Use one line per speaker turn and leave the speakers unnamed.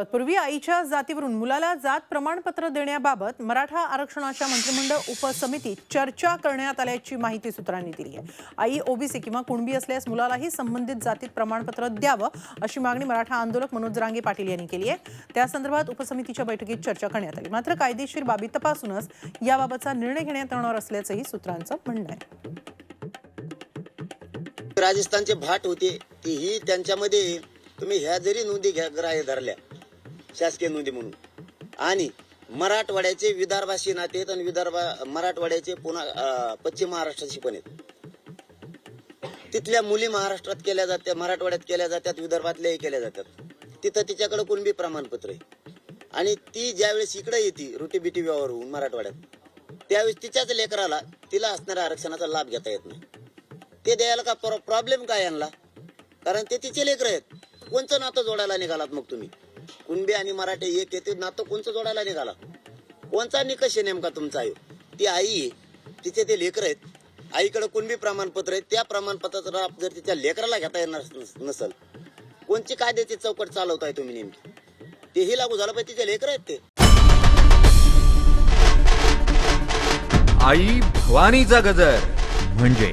तत्पूर्वी आईच्या जातीवरून मुलाला जात प्रमाणपत्र देण्याबाबत मराठा आरक्षणाच्या मंत्रिमंडळ उपसमितीत चर्चा करण्यात आल्याची माहिती सूत्रांनी दिली आहे. आई ओबीसी किंवा कुणबी असल्यास मुलालाही संबंधित जातीत प्रमाणपत्र द्यावं अशी मागणी मराठा आंदोलक मनोज रांगे पाटील यांनी केली आहे. त्या संदर्भात उपसमितीच्या बैठकीत चर्चा करण्यात आली. मात्र कायदेशीर बाबी तपासूनच याबाबतचा निर्णय घेण्यात येणार असल्याचंही सूत्रांचं म्हणणं आहे.
राजस्थानचे भाट होते तेही त्यांच्यामध्ये तुम्ही ह्या जरी नोंदी घ्या ग्राह्य धरल्या शासकीय नोंदी म्हणून. आणि मराठवाड्याचे विदर्भाशी नाते आहेत आणि विदर्भा मराठवाड्याचे पुन्हा पश्चिम महाराष्ट्राशी पण आहेत. तिथल्या मुली महाराष्ट्रात केल्या जात्या मराठवाड्यात केल्या जातात विदर्भातल्याही केल्या जातात तिथं तिच्याकडे कुणबी प्रमाणपत्र आहे. आणि ती ज्यावेळेस इकडे येते रोटीबिटी व्यवहार होऊन मराठवाड्यात त्यावेळेस तिच्याच लेकराला तिला असणाऱ्या आरक्षणाचा लाभ घेता येत नाही. ते द्यायला का प्रॉब्लेम काय यांना कारण ते तिचे लेकर आहेत. कोणचं नातं जोडायला निघालात मग तुम्ही? कुणबी आणि मराठी एक येते नातं कोणचं जोडायला निघाला? कोणचा निकष आहे नेमका तुमचा आहे ती आई आहे तिचे ते लेकर आहेत. आईकडे कुणबी प्रमाणपत्र आहे त्या प्रमाणपत्राचा जर तिच्या लेकराला घेता येणार नस- नसल कोणची कायद्याची चौकट चालवताय तुम्ही नेमकी? तेही लागू झालं पाहिजे तिचे लेकर आहेत ते.
आई भवानीचा गजर म्हणजे